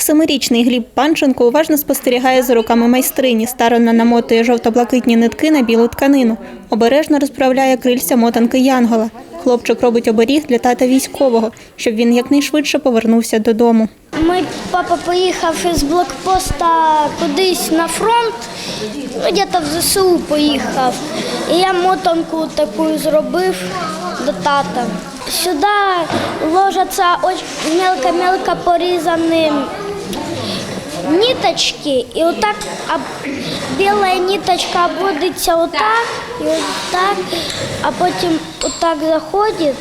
Семирічний Гліб Панченко уважно спостерігає за руками майстрині, старанно намотує жовто-блакитні нитки на білу тканину. Обережно розправляє крильця мотанки Янгола. Хлопчик робить оберіг для тата військового, щоб він якнайшвидше повернувся додому. Ми папа поїхав із блокпоста кудись на фронт, ну, десь в ЗСУ поїхав. І я мотанку таку зробив до тата. Сюди ложаться мелко-мелко порізані ниточки, і отак біла ниточка обводиться отак, і отак, а потім отак заходить.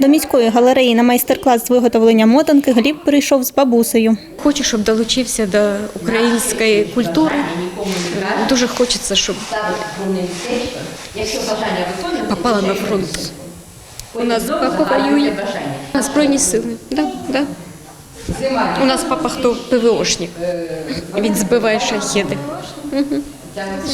До міської галереї на майстер-клас з виготовлення мотанки Гліб прийшов з бабусею. Хочу, щоб долучився до української культури. Дуже хочеться, щоб попала на фронт. У нас папа воює. Збройні сили. Да, да. У нас папа хто ПВОшник. Він збиває шахеди.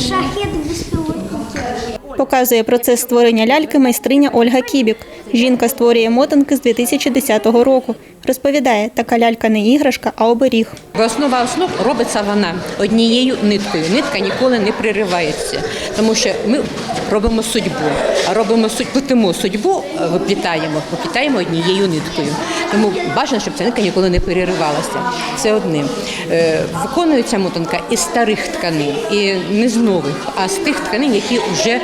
Шахет безпілотник. Показує процес створення ляльки майстриня Ольга Кібік. Жінка створює мотанки з 2010 року. Розповідає, така лялька не іграшка, а оберіг. Основа основ робиться вона однією ниткою. Нитка ніколи не приривається, тому що ми робимо судьбу, а робимо судьбу, е, виплітаємо, виплітаємо однією ниткою. Тому бажано, щоб ця нитка ніколи не переривалася. Це одне. Е, Виконується мотанка із старих тканин, і не з нових, а з тих тканин, які вже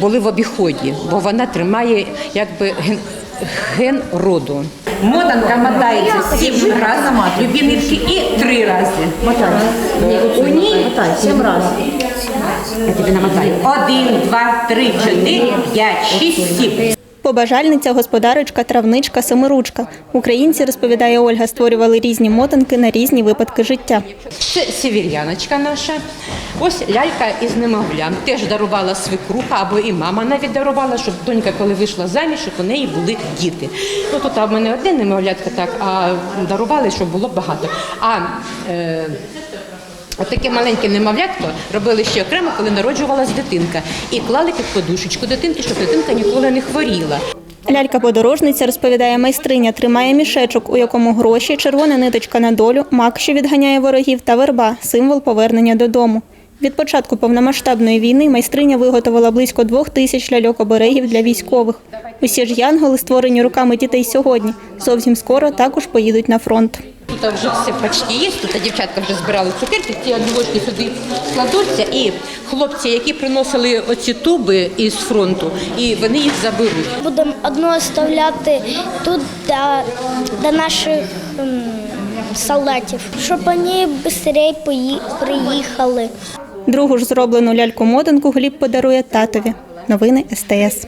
були в обіході, бо вона тримає якби ген, ген роду. Мотанка мотається сім разів, любі нитки і три рази. У ній сім разів. Я тобі намотаю. Один, два, три, чотири, п'ять, шість, сім. Побажальниця, господарочка, травничка, семиручка. Українці, розповідає Ольга, створювали різні мотанки на різні випадки життя. Це сєвєр'яночка наша. Ось лялька із немовлям. Теж дарувала свекруха або і мама навіть дарувала, щоб донька, коли вийшла заміж, щоб у неї були діти. Ну тут в мене одне немовлятка так, а дарували, щоб було багато. А е, Отаке маленьке немовлятко робили ще окремо, коли народжувалась дитинка, і клали під подушечку дитинки, щоб дитинка ніколи не хворіла. Лялька-подорожниця, розповідає майстриня, тримає мішечок, у якому гроші, червона ниточка на долю, мак, що відганяє ворогів, та верба символ повернення додому. Від початку повномасштабної війни майстриня виготовила близько двох тисяч ляльок-оберегів для військових. Усі ж янголи, створені руками дітей сьогодні, зовсім скоро також поїдуть на фронт. Тут вже все почти є. Тут дівчатка вже збирали цукерки, ці одночки сюди складуться, і хлопці, які приносили оці туби із фронту, і вони їх заберуть. Будемо одну оставляти тут до, до наших солдатів, щоб вони швидше приїхали. Другу ж зроблену ляльку-мотанку Гліб подарує татові. Новини СТС.